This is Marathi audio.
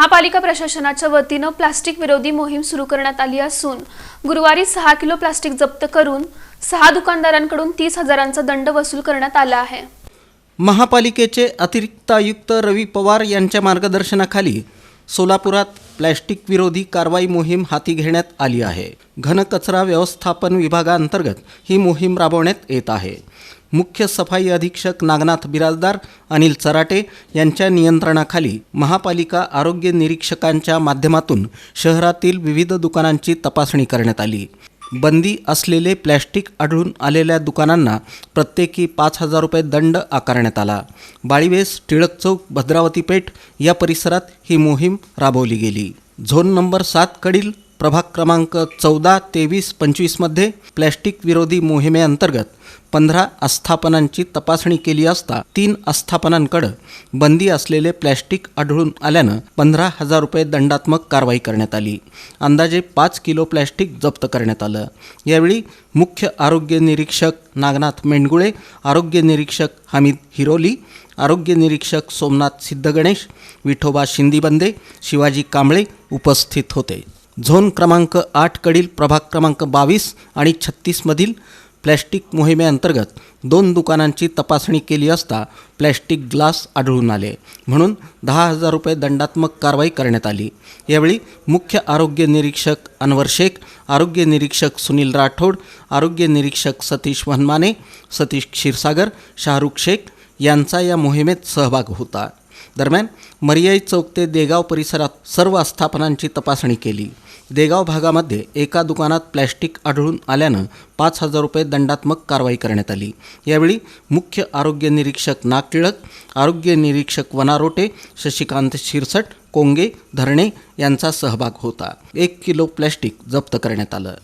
महापालिका प्रशासनाच्या वतीनं प्लास्टिक विरोधी मोहीम सुरू करण्यात आली असून गुरुवारी सहा किलो प्लास्टिक जप्त करून सहा दुकानदारांकडून तीस हजारांचा दंड वसूल करण्यात आला आहे. महापालिकेचे अतिरिक्त आयुक्त रवी पवार यांच्या मार्गदर्शनाखाली सोलापुरात प्लॅस्टिक विरोधी कारवाई मोहीम हाती घेण्यात आली आहे. घनकचरा व्यवस्थापन विभागाअंतर्गत ही मोहीम राबवण्यात येत आहे. मुख्य सफाई अधीक्षक नागनाथ बिराजदार अनिल चराटे यांच्या नियंत्रणाखाली महापालिका आरोग्य निरीक्षकांच्या माध्यमातून शहरातील विविध दुकानांची तपासणी करण्यात आली. बंदी असलेले प्लॅस्टिक आढळून आलेल्या दुकानांना प्रत्येकी पाच हजार रुपये दंड आकारण्यात आला. बाळीवेस टिळक चौक भद्रावती पेठ या परिसरात ही मोहीम राबवली गेली. झोन नंबर सातकडील प्रभाग क्रमांक चौदा तेवीस पंचवीसमध्ये प्लॅस्टिक विरोधी मोहिमेअंतर्गत पंधरा आस्थापनांची तपासणी केली असता तीन आस्थापनांकडं बंदी असलेले प्लॅस्टिक आढळून आल्यानं पंधरा हजार रुपये दंडात्मक कारवाई करण्यात आली. अंदाजे पाच किलो प्लॅस्टिक जप्त करण्यात आलं. यावेळी मुख्य आरोग्य निरीक्षक नागनाथ मेंडगुळे आरोग्य निरीक्षक हमीद हिरोली आरोग्य निरीक्षक सोमनाथ सिद्धगणेश विठोबा शिंदीबंदे शिवाजी कांबळे उपस्थित होते. झोन क्रमांक आठकडील प्रभाग क्रमांक बावीस आणि छत्तीसमधील प्लॅस्टिक मोहिमेअंतर्गत दोन दुकानांची तपासणी केली असता प्लॅस्टिक ग्लास आढळून आले. म्हणून दहा हजार रुपये दंडात्मक कारवाई करण्यात आली. यावेळी मुख्य आरोग्य निरीक्षक अनवर शेख आरोग्य निरीक्षक सुनील राठोड आरोग्य निरीक्षक सतीश वनमाने सतीश क्षीरसागर शाहरुख शेख यांचा या मोहिमेत सहभाग होता. दरम्यान मर्याई चौक ते देगाव परिसरात सर्व आस्थापनांची तपासणी केली. देगाव भागामध्ये एका दुकानात प्लॅस्टिक आढळून आल्यानं पाच हजार रुपये दंडात्मक कारवाई करण्यात आली. यावेळी मुख्य आरोग्य निरीक्षक नागटिळक आरोग्य निरीक्षक वनारोटे शशिकांत शिरसट कोंगे धरणे यांचा सहभाग होता. एक किलो प्लॅस्टिक जप्त करण्यात आलं.